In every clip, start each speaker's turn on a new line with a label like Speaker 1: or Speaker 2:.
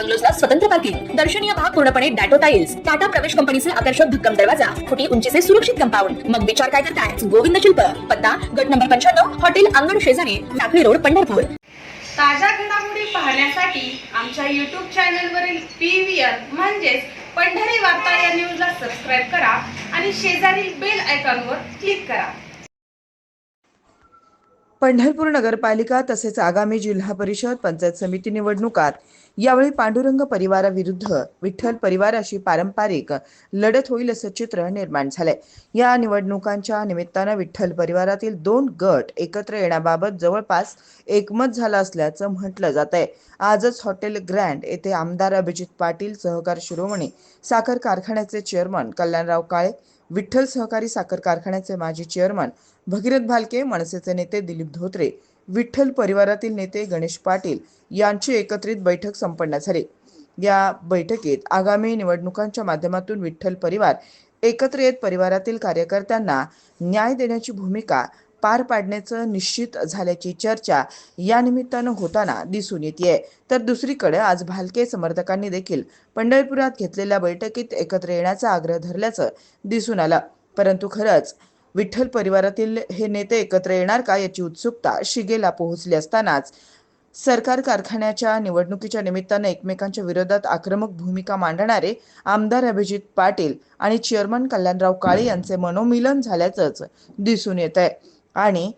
Speaker 1: बंगलोजला स्वतंत्र पार्किंग दर्शनीय भाग पूर्णपणे डॅटो टाईल्स टाटा प्रवेश कंपनीचे आकर्षक भक्कम दरवाजा. फुटी उंचीचे सुरक्षित कंपाऊंड. मग विचार काय करताय? गोविंद शिल्प. पत्ता गट नंबर पंच्याण्णव हॉटेल अंगण शेजारी टाकळी रोड पंढरपूर.
Speaker 2: ताज्या घडामोडी पाहण्यासाठी आमच्या यूट्यूब चॅनलवरील पी व्ही आर म्हणजेच पंढरी वार्ता या न्यूजला सबस्क्राईब करा आणि शेजारील बेल आयकॉनवर क्लिक करा.
Speaker 3: पंढरपूर नगरपालिका तसेच आगामी जिल्हा परिषद पंचायत समिती निवडणुकात यावेळी पांडुरंग परिवाराविरुद्ध विठ्ठल परिवाराशी पारंपरिक लढत होईल असं चित्र निर्माण झालंय. या निवडणुकांच्या निमित्तानं विठ्ठल परिवारातील दोन गट एकत्र येण्याबाबत जवळपास एकमत झालं असल्याचं म्हटलं जात आहे आजच हॉटेल ग्रँड येथे आमदार अभिजित पाटील सहकार शिरोमणी साखर कारखान्याचे चेअरमन कल्याणराव काळे विठ्ठल सहकारी साखर कारखान्याचे माजी चेअरमन भगीरथ भालके मनसेचे नेते दिलीप धोत्रे विठ्ठल परिवारातील नेते गणेश पाटील यांची एकत्रित बैठक संपन्न झाली. या बैठकीत आगामी निवडणुकांच्या माध्यमातून विठ्ठल परिवार एकत्र येत परिवारातील कार्यकर्त्यांना न्याय देण्याची भूमिका पार पाडण्याचं निश्चित झाल्याची चर्चा या निमित्तानं होताना दिसून येते तर दुसरीकडे आज भालके समर्थकांनी देखील पंढरपुरात घेतलेल्या बैठकीत एकत्र येण्याचा आग्रह धरल्याचं दिसून आलं. परंतु खरंच विठ्ठल परिवारातील हे नेते एकत्र येणार का याची उत्सुकता शिगेला पोहोचली असतानाच. सरकार कारखान्याच्या निवडणुकीच्या निमित्तानं एकमेकांच्या विरोधात आक्रमक भूमिका मांडणारे आमदार अभिजित पाटील आणि चेअरमन कल्याणराव काळे यांचे मनोमिलन झाल्याचंच दिसून येत आहे आणि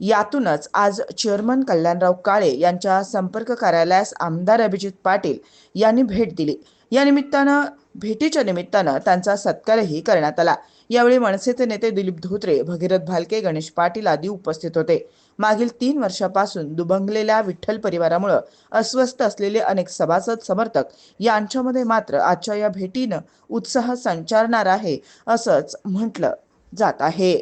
Speaker 3: यातूनच आज चेअरमन कल्याणराव काळे यांच्या संपर्क कार्यालयास आमदार अभिजित पाटील यांनी भेट दिली. या निमित्तानं भेटीच्या निमित्तानं त्यांचा सत्कारही करण्यात आला. यावेळी मनसेचे नेते दिलीप धोत्रे भगीरथ भालके गणेश पाटील आदी उपस्थित होते. मागील तीन वर्षापासून दुभंगलेल्या विठ्ठल परिवारामुळे अस्वस्थ असलेले अनेक सभासद समर्थक यांच्यामध्ये मात्र आजच्या या भेटीनं उत्साह संचारणार आहे असंच म्हटलं जात आहे.